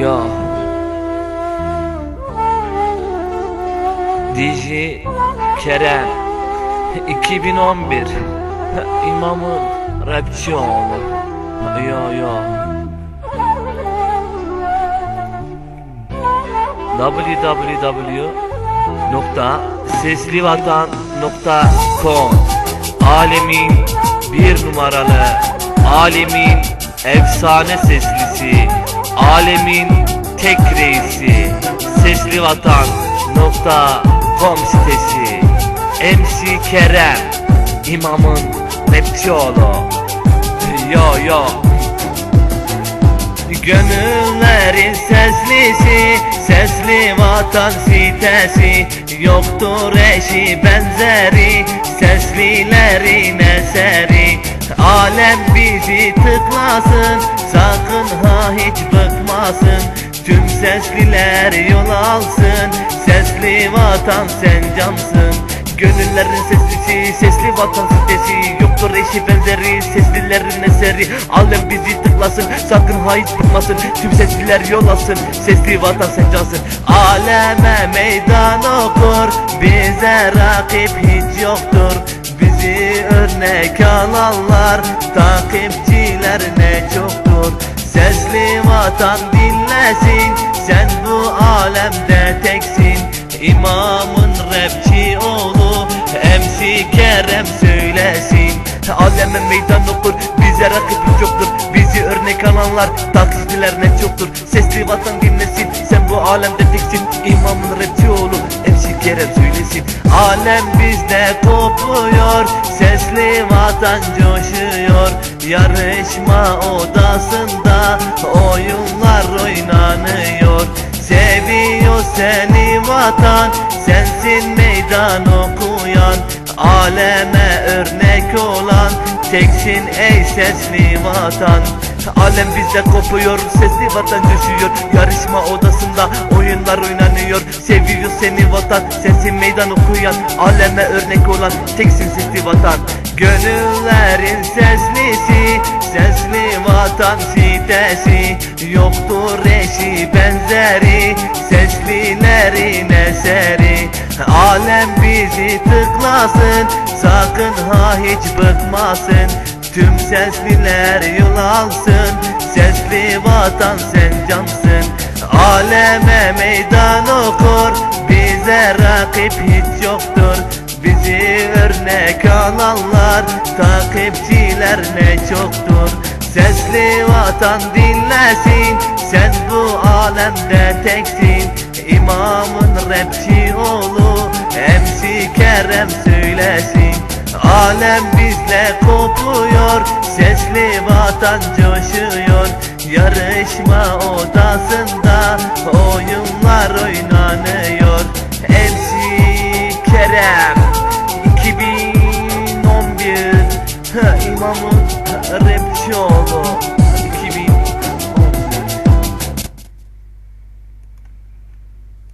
Ya DJ Kerem. 2011 İmamı rapçi oğlu Ya ya www.seslivatan.com Alemin bir numaralı Alemin efsane seslisi Alemin tek reisi Seslivatan.com sitesi. MC Kerem İmamın rapçi oğlu Yo yo. Gönüllerin seslisi Sesli vatan sitesi. Yoktur eşi benzeri Seslilerin eseri Alem bizi tıklasın Sakın ha hiç bıkmasın. Tüm sesliler yol alsın Sesli vatan sen cansın. Gönüllerin seslisi, sesli vatan sitesi Yoktur eşi benzeri, seslilerin eseri. Alem bizi tıklasın, sakın ha hiç bıkmasın. Tüm sesliler yol alsın, sesli vatan sen cansın. Aleme meydan okur, bize rakip hiç yoktur örnek alanlar, takipçiler ne çoktur. Sesli vatan dinlesin, sen bu alemde teksin. İmamın rapçi oğlu MC Kerem söylesin. Aleme meydan okur bize rakip çoktur Bizi örnek alanlar taksiciler ne çoktur. Sesli vatan dinlesin sen bu alemde teksin. İmamın rapçi oğlu Kerem söylesin. Alem bizde kopuyor Sesli vatan coşuyor. Yarışma odasında Oyunlar oynanıyor. Seviyor seni vatan Sensin meydan okuyan. Aleme örnek olan Teksin ey sesli vatan. Alem bizde kopuyor Sesli vatan coşuyor. Yarışma odasında oyunlar oynanıyor. Seviyor seni vatan Sensin meydan okuyan Aleme örnek olan Teksin sesli vatan. Gönüllerin seslisi Sesli vatan sitesi. Yoktur eşi benzeri Seslilerin eseri. Alem bizi tıklasın Sakın ha hiç bıkmasın. Tüm sesliler yol Sesli vatan sen cansın. Aleme meydan okur rakip hiç yoktur Bizi örnek alanlar. Takipçiler ne çoktur Sesli vatan dinlesin. Sen bu alemde teksin İmamın rapçi oğlu. MC Kerem söylesin Alem bizle kopuyor. Sesli vatan coşuyor Yarışma odasında Oyunlar oynanıyor Kerem